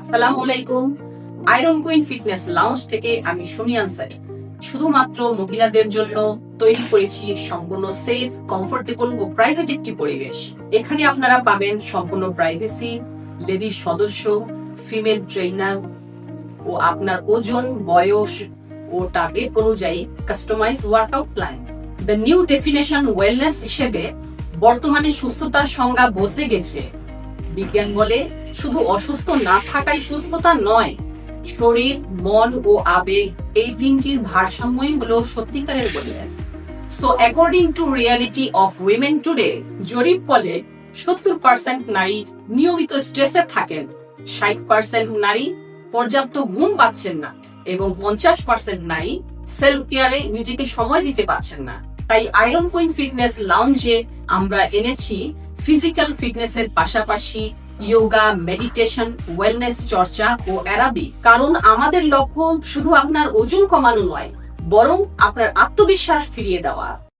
আসসালামু আলাইকুম। Iron queen fitness lounge থেকে আমি সুমি আনসারি শুধুমাত্র মহিলাদের জন্য তৈরি করেছি সম্পূর্ণ সেফ কমফোর্টেবল ও প্রাইভেট একটি পরিবেশ। এখানে আপনারা পাবেন সম্পূর্ণ প্রাইভেসি লেডিস সদস্য ফিমেল ট্রেনার ও আপনার ওজন, বয়স ও টার্গেট অনুযায়ী customise workout plan the new definition wellness হিসেবে বর্তমানে সুস্থতার সংজ্ঞা বদলে গেছে। বিজ্ঞান বলে শুধু অসুস্থ না থাকাই সুস্থতা নয়। শরীর, মন ও আবেগ এই তিনটির ভারসাম্যই হলো সত্যিকারের wellness so according to reality of women today জরিপ বলে সত্তর পার্সেন্ট নারী নিয়মিত স্ট্রেসে থাকেন, ষাট পার্সেন্ট নারী পর্যাপ্ত ঘুম পাচ্ছেন না এবং পঞ্চাশ পার্সেন্ট নারী সেলফ কেয়ারে নিজেকে সময় দিতে পারছেন না। তাই আয়রন কুইন ফিটনেস লাউঞ্জে আমরা এনেছি ফিজিক্যাল ফিটনেসের পাশাপাশি যোগা মেডিটেশন ওয়েলনেস চর্চা ও অ্যারাবিক কারণ আমাদের লক্ষ্য শুধু আপনার ওজন কমানো নয়, বরং আপনার আত্মবিশ্বাস ফিরিয়ে দেওয়া।